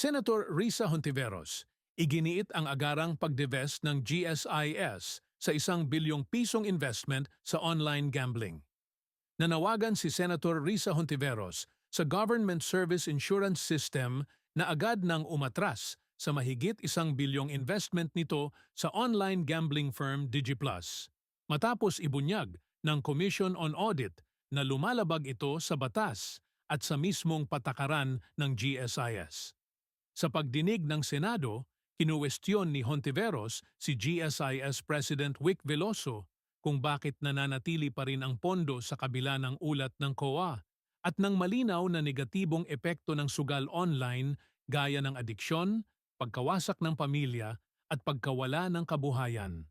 Senator Risa Hontiveros, iginiit ang agarang pagdivest ng GSIS sa isang bilyong pisong investment sa online gambling. Nanawagan si Senator Risa Hontiveros sa Government Service Insurance System na agad nang umatras sa mahigit isang bilyong investment nito sa online gambling firm DigiPlus. Matapos ibunyag ng Commission on Audit na lumalabag ito sa batas at sa mismong patakaran ng GSIS. Sa pagdinig ng Senado, kinuwestiyon ni Hontiveros si GSIS President Vic Veloso kung bakit nananatili pa rin ang pondo sa kabila ng ulat ng COA at ng malinaw na negatibong epekto ng sugal online gaya ng adiksyon, pagkawasak ng pamilya at pagkawala ng kabuhayan.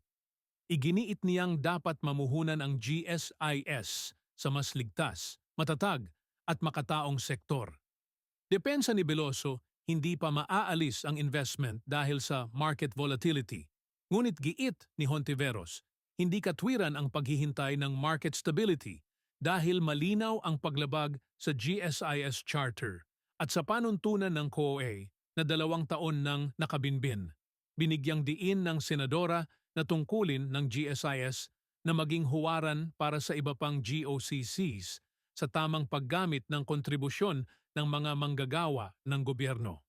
Iginiit niyang dapat mamuhunan ang GSIS sa mas ligtas, matatag at makataong sektor. Depensa ni Veloso, hindi pa maaalis ang investment dahil sa market volatility. Ngunit giit ni Hontiveros, hindi katwiran ang paghihintay ng market stability dahil malinaw ang paglabag sa GSIS Charter at sa panuntunan ng COA na dalawang taon nang nakabinbin. Binigyang diin ng senadora na tungkulin ng GSIS na maging huwaran para sa iba pang GOCCs sa tamang paggamit ng kontribusyon ng mga manggagawa ng gobyerno.